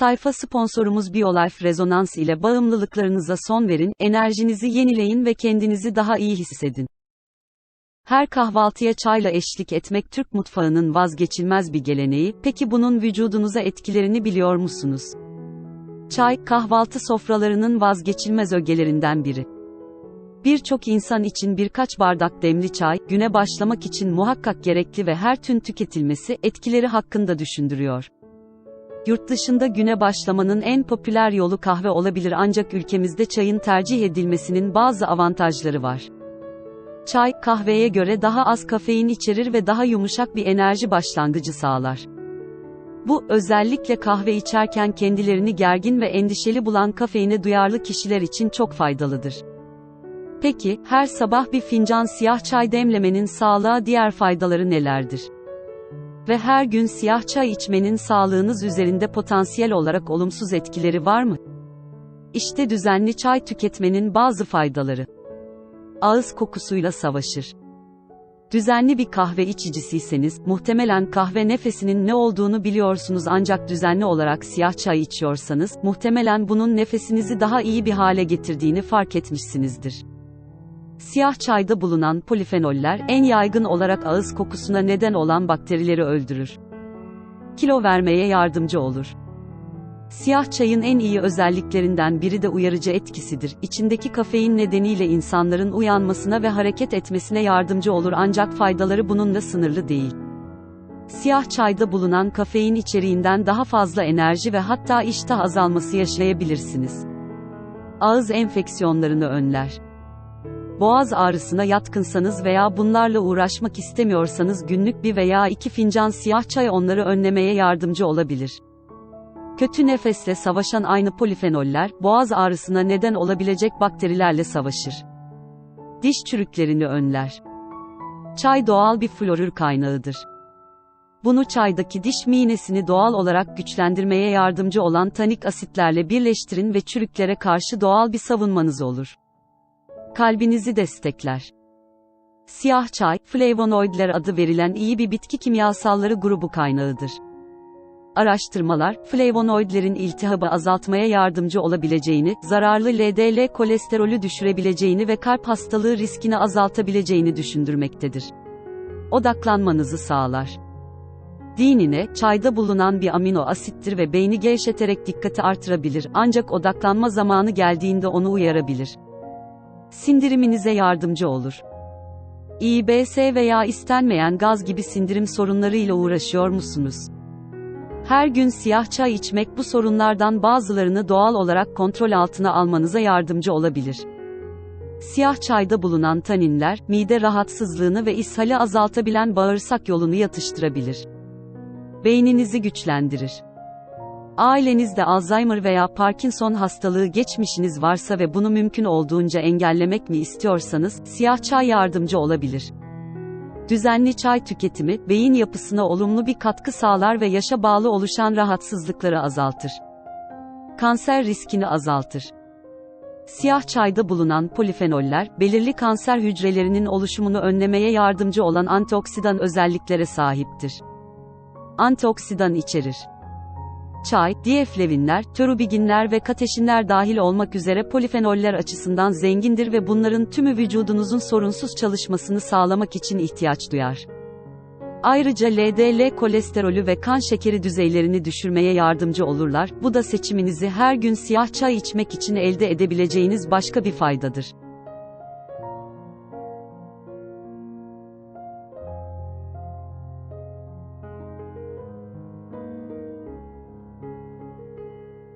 Sayfa sponsorumuz BioLife Rezonans ile bağımlılıklarınıza son verin, enerjinizi yenileyin ve kendinizi daha iyi hissedin. Her kahvaltıya çayla eşlik etmek Türk mutfağının vazgeçilmez bir geleneği, peki bunun vücudunuza etkilerini biliyor musunuz? Çay, kahvaltı sofralarının vazgeçilmez ögelerinden biri. Birçok insan için birkaç bardak demli çay, güne başlamak için muhakkak gerekli ve her tün tüketilmesi, etkileri hakkında düşündürüyor. Yurt dışında güne başlamanın en popüler yolu kahve olabilir ancak ülkemizde çayın tercih edilmesinin bazı avantajları var. Çay, kahveye göre daha az kafein içerir ve daha yumuşak bir enerji başlangıcı sağlar. Bu, özellikle kahve içerken kendilerini gergin ve endişeli bulan kafeine duyarlı kişiler için çok faydalıdır. Peki, her sabah bir fincan siyah çay demlemenin sağlığa diğer faydaları nelerdir? Ve her gün siyah çay içmenin sağlığınız üzerinde potansiyel olarak olumsuz etkileri var mı? İşte düzenli çay tüketmenin bazı faydaları. Ağız kokusuyla savaşır. Düzenli bir kahve içicisiyseniz, muhtemelen kahve nefesinin ne olduğunu biliyorsunuz ancak düzenli olarak siyah çay içiyorsanız, muhtemelen bunun nefesinizi daha iyi bir hale getirdiğini fark etmişsinizdir. Siyah çayda bulunan polifenoller, en yaygın olarak ağız kokusuna neden olan bakterileri öldürür. Kilo vermeye yardımcı olur. Siyah çayın en iyi özelliklerinden biri de uyarıcı etkisidir. İçindeki kafein nedeniyle insanların uyanmasına ve hareket etmesine yardımcı olur ancak faydaları bununla sınırlı değil. Siyah çayda bulunan kafein içeriğinden daha fazla enerji ve hatta iştah azalması yaşayabilirsiniz. Ağız enfeksiyonlarını önler. Boğaz ağrısına yatkınsanız veya bunlarla uğraşmak istemiyorsanız günlük bir veya iki fincan siyah çay onları önlemeye yardımcı olabilir. Kötü nefesle savaşan aynı polifenoller, boğaz ağrısına neden olabilecek bakterilerle savaşır. Diş çürüklerini önler. Çay doğal bir florür kaynağıdır. Bunu çaydaki diş minesini doğal olarak güçlendirmeye yardımcı olan tanik asitlerle birleştirin ve çürüklere karşı doğal bir savunmanız olur. Kalbinizi destekler. Siyah çay, flavonoidler adı verilen iyi bir bitki kimyasalları grubu kaynağıdır. Araştırmalar, flavonoidlerin iltihabı azaltmaya yardımcı olabileceğini, zararlı LDL kolesterolü düşürebileceğini ve kalp hastalığı riskini azaltabileceğini düşündürmektedir. Odaklanmanızı sağlar. Dinine, çayda bulunan bir amino asittir ve beyni gevşeterek dikkati artırabilir ancak odaklanma zamanı geldiğinde onu uyarabilir. Sindiriminize yardımcı olur. İBS veya istenmeyen gaz gibi sindirim sorunlarıyla uğraşıyor musunuz? Her gün siyah çay içmek bu sorunlardan bazılarını doğal olarak kontrol altına almanıza yardımcı olabilir. Siyah çayda bulunan taninler, mide rahatsızlığını ve ishali azaltabilen bağırsak yolunu yatıştırabilir. Beyninizi güçlendirir. Ailenizde Alzheimer veya Parkinson hastalığı geçmişiniz varsa ve bunu mümkün olduğunca engellemek mi istiyorsanız, siyah çay yardımcı olabilir. Düzenli çay tüketimi, beyin yapısına olumlu bir katkı sağlar ve yaşa bağlı oluşan rahatsızlıkları azaltır. Kanser riskini azaltır. Siyah çayda bulunan polifenoller, belirli kanser hücrelerinin oluşumunu önlemeye yardımcı olan antioksidan özelliklere sahiptir. Antioksidan içerir. Çay, diyeflevinler, törubiginler ve kateşinler dahil olmak üzere polifenoller açısından zengindir ve bunların tümü vücudunuzun sorunsuz çalışmasını sağlamak için ihtiyaç duyar. Ayrıca LDL kolesterolü ve kan şekeri düzeylerini düşürmeye yardımcı olurlar. Bu da seçiminizi her gün siyah çay içmek için elde edebileceğiniz başka bir faydadır.